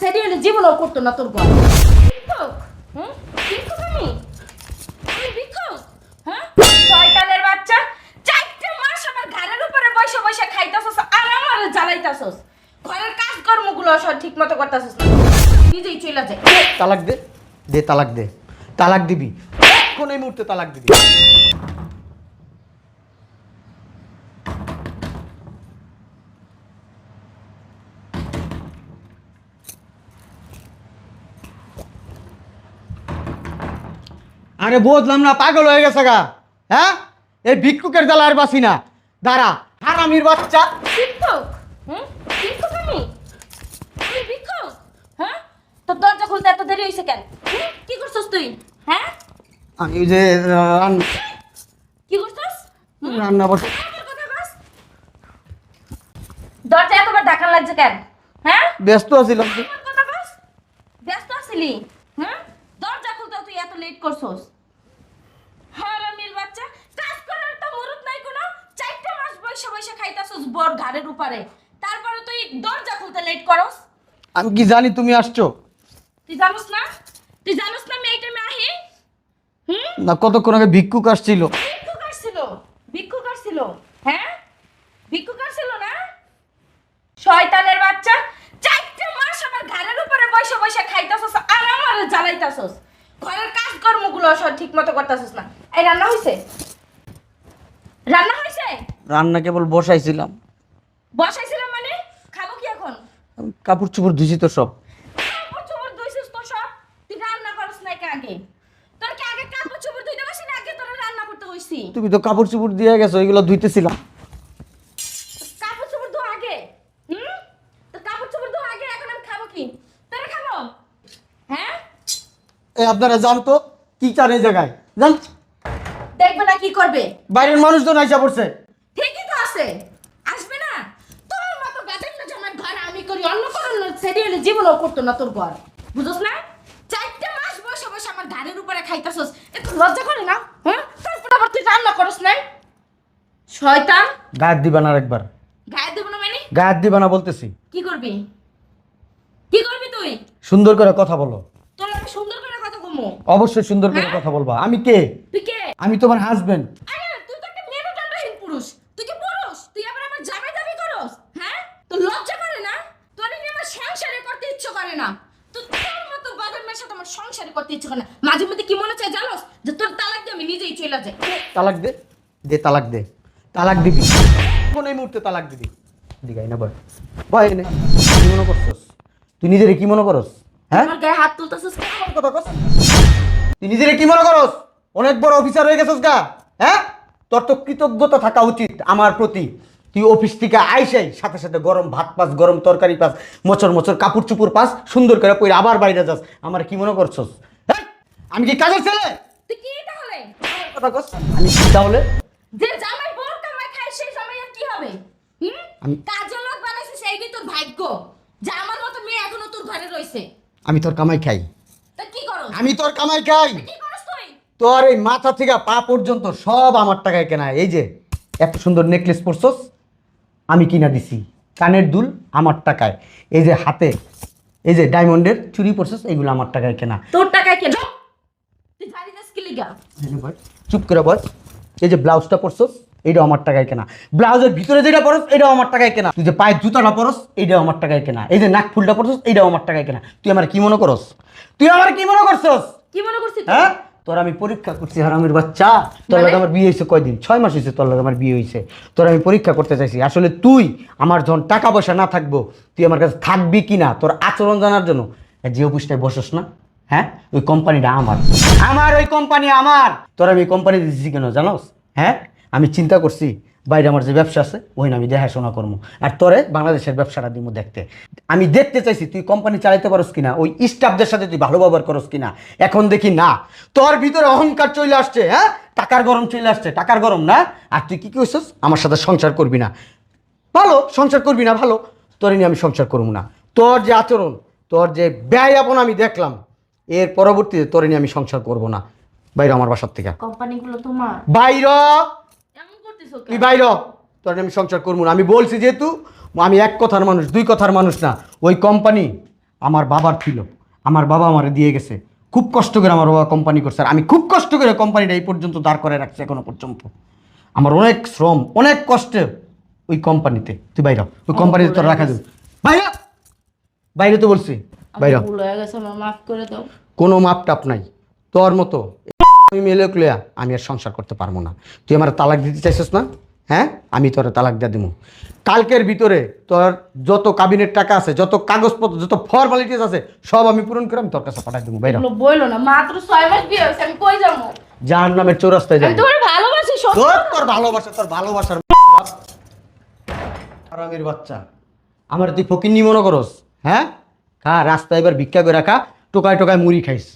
সেটি হলে জীবনও করতো না তোর ঘর ভিক্ষুক? হুম? ভিক্ষুক আমি? আমি ভিক্ষুক? হ্যাঁ? শয়তানের বাচ্চা চারটে মাস আমার ঘরের উপরে বসে বসে খাইতাছস আর আমারে জ্বালাইতাছস। ঘরের কাজকর্মগুলো সব ঠিক মতো করতাছস না। নিজেই চলে যায়। তালাক দে। দে তালাক দে। তালাক দিবি। এখন এই মুহূর্তে তালাক দিবি। আরে বুঝলাম না পাগল হয়ে গেছে গা। হ্যাঁ? এই ভিক্ষুকের জ্বালা আর বাসি না। দাঁড়া হারামির বাচ্চা। ভিক্ষুক? হুম? ভিক্ষুক আমি? ভিক্ষুক? হ্যাঁ? তোর দরজা খুলতে এত দেরি হয়েছে কেন? হুম? কি করছস তুই? হ্যাঁ? আমি ওই যে রান- কি করছস? হুম? রান্না বসে আমার কথা কস? দরজা এতবার ঢাকা লাগছে কেন? হ্যাঁ? ব্যস্ত আছিলাম। আমার কথা কস? ব্যস্ত আছিলি? হ্যাঁ তুই এত লেট করছস হারামির বাচ্চা কাজ করার তো মুরুত নাই কোনো। চারটা মাস বসে বসে খাইতাছস বর ঘাড়ের উপরে। তারপরে তুই দরজা খুলতে লেট করস। আমি কি জানি তুমি আসছো? তুই জানোস না? তুই জানোস না এই টাইমে আহি? হুম? না কতক্ষণ আগে ভিক্ষুক আসছিল? ভিক্ষুক আসছিল। ভিক্ষুক আসছিল। হ্যাঁ? ভিক্ষুক আসছিল না? শয়তানের বাচ্চা চারটে মাস আমার ঘরের উপরে বসে বসে খাইতাছস আর আমারে জ্বালাইতাছস। ঘরের কাজকর্মগুলো সব ঠিক মতো করতাছস না। এই রান্না হইছে? রান্না হইছে? রান্না কেবল বসাইছিলাম। বসাইছিলাম মানে? খাব কি এখন? আমি কাপড় চোপড় ধুইছি তো সব। কাপড় চোপড় ধুইছিস তো সব? তুই রান্না করস না কে আগে। তোর কি আগে কাপড় চোপড় ধুইতে বসি না আগে তোর রান্না করতে বসছি? তুমি তো কাপড় চোপড় দিয়ে গেছো এগুলো ধুইতেছিলাম। কাপড় চোপড় ধো আগে? হুম? তো কাপড় চোপড় ধো আগে এখন আমি খাব কি? তোরা খাব? হ্যাঁ? এই আপনারা জানতো কি চান এই জায়গায়? জান দেখবে না কি করবে? বাইরের মানুষজন আইসা পড়ছে। ঠিকই তো আছে। আসবে না। তোর মতো বেতন না আমার ঘর আমি করি অন্য কোনো সেটি হলে জীবনও করতো না তোর ঘর। বুঝোস না? চারটে মাস বসে বসে আমার ঘাড়ের উপরে খাইতাছস। একটু লজ্জা করে না? হ্যাঁ? তারপর আবার তুই রান্না করস না শয়তান। গায়ের দিবা না একবার গায়ে দিব না মানে? গায়ের দিবা না বলতেছি। কি করবি? কি করবি তুই? সুন্দর করে কথা বলো। তোর সুন্দর করে অবশ্যই সুন্দর করে হ্যাঁ? কথা বলবা। আমি কে? তুই কে? আমি তোমার হাজবেন্ড আরে তুই তো একটা মেরুদণ্ডহীন পুরুষ। তুই কি পুরুষ? তুই আবার আমার জামাই দাবি করস? হ্যাঁ? তোর লজ্জা করে না? তোর নিয়ে আমার সংসারে করতে ইচ্ছে করে না। তো তোর মতো বাবার মেয়ের সাথে আমার সংসারে করতে ইচ্ছে করে না। মাঝে মধ্যে কি মনে চায় জানোস? যে তোর তালাক দিয়ে আমি নিজেই চলে যাই। তালাক দে। দে তালাক দে। তালাক দিবি। কোন এই মুহূর্তে তালাক দিবি? দিগাই না বয় বয় এনে কি মনে করছস? তুই নিজেরে কি মনে করস? হ্যাঁ? আমার গায়ে হাত তুলতেছিস কথা কস। তুই নিজেরে কি মনে করস? অনেক বড় অফিসার হয়ে গেছস গা হ্যাঁ? তোর তো কৃতজ্ঞতা থাকা উচিত আমার প্রতি। তুই অফিস থেকে আইসাই সাথে সাথে গরম ভাত পাস গরম তরকারি পাস মোচর মোচর কাপড় চুপড় পাস সুন্দর করে পরে আবার বাইরে যাস। আমার কি মনে করছস? হ্যাঁ? আমি কি কাজের ছেলে? তুই কি তাহলে? কথা কস। আমি কি তাহলে? যে জামাই বড় কামাই খায় সেই জামাই কি হবে? হুম? আমি- কাজের লোক বানাইছিস এইটাই তোর ভাগ্য। যে আমার মতো মেয়ে এখনও তোর ঘরে রয়েছে আমি তোর কামাই খাই। আমি তোর কামাই খাই। তোর এই মাথা থেকে পা পর্যন্ত সব আমার টাকায় কেনা। এই যে এত সুন্দর নেকলেস পরছস আমি কিনা দিছি। কানের দুল আমার টাকায়। এই যে হাতে এই যে ডায়মন্ডের চুরি পরছস এগুলো আমার টাকায় কেনা। তোর টাকায় কেন? চুপ! করে বস। এই যে ব্লাউজটা পরছস এইটাও আমার টাকায় কেনা। ব্লাউজের ভিতরে যেটা পরস এটাও আমার টাকায় কেনা। তুই যে পায়ের জুতাটা পরস এইটাও আমার টাকায় কেনা। এই যে নাক ফুলটা পরছস এটাও আমার টাকায় কেনা। তুই আমার কি মনে করস? তুই আমার কি মনে করছস? কি মনে করছিস তুই? হ্যাঁ? তোর আমি পরীক্ষা করছি হারামের বাচ্চা। তোর মানে? লাগে আমার বিয়ে হয়েছে কয়দিন? ছয় মাস হয়েছে তোর লাগে আমার বিয়ে হয়েছে তোর আমি পরীক্ষা করতে চাইছি। আসলে তুই আমার যখন টাকা পয়সা না থাকব তুই আমার কাছে থাকবি কি না তোর আচরণ জানার জন্য? যে অফিসটায় বসস না? হ্যাঁ? ওই কোম্পানিটা আমার। আমার ওই কোম্পানি আমার। তোর আমি কোম্পানি দিচ্ছি কেন জানোস? হ্যাঁ? আমি চিন্তা করছি বাইরে আমার যে ব্যবসা আছে ওই আমি দেখাশোনা করব আর তোরে বাংলাদেশের ব্যবসাটা দিব দেখতে। আমি দেখতে চাইছি তুই কোম্পানি চালাইতে পারস কিনা ওই স্টাফদের সাথে তুই ভালো ব্যবহার করস কিনা। এখন দেখি না তোর ভিতরে অহংকার চলে আসছে হ্যাঁ? টাকার গরম চলে আসছে টাকার গরম না? আর তুই কি করছিস আমার সাথে সংসার করবি না। ভালো সংসার করবি না ভালো। তোর নিয়ে আমি সংসার করব না। তোর যে আচরণ তোর যে ব্যয় আপন আমি দেখলাম এর পরবর্তীতে তোর নিয়ে আমি সংসার করব না। বাইরে আমার বাসার থেকে। কোম্পানিগুলো তোমার? বাইর তুই বাইর তোর আমি সংসার করব না। আমি বলছি যেহেতু আমি এক কথার মানুষ দুই কথার মানুষ না। ওই কোম্পানি আমার বাবার ছিল। আমার বাবা আমার দিয়ে গেছে। খুব কষ্ট করে আমার বাবা কোম্পানি করছে। আর আমি খুব কষ্ট করে কোম্পানিটা এই পর্যন্ত দাঁড় করে রাখছি এখনও পর্যন্ত। আমার অনেক শ্রম অনেক কষ্টে ওই কোম্পানিতে তুই বাইর ওই কোম্পানিতে তোর রাখা দেবে বাইরে বাইরে তো বলছি। বাইরে কোনো মাপ টাপ নাই। তোর মতো আমি মেলে ক্লিয়া আমি আর সংসার করতে পারব না। তুই আমার তালাক দিতে চাইছিস না? হ্যাঁ? আমি তোর তালাক দিয়ে দিব কালকের ভিতরে তোর যত কাবিনের টাকা আছে যত কাগজপত্র যত ফর্মালিটিস আছে সব আমি পূরণ করে আমি তোর কাছে পাঠাই দেবো বাইরে বইলো না মাত্র ছয় মাস বিয়ে হয়েছে আমি কই যাব? যার নামের চৌরাস্তায় যাই আমি তোমার ভালোবাসি সব তোর তোর ভালোবাসা তোর ভালোবাসার আরামের বাচ্চা। আমার তুই ফকিন্নি মনে করস হ্যাঁ? খা রাস্তায় এবার ভিক্ষা করে রাখা টোকায় টোকায় মুড়ি খাইস।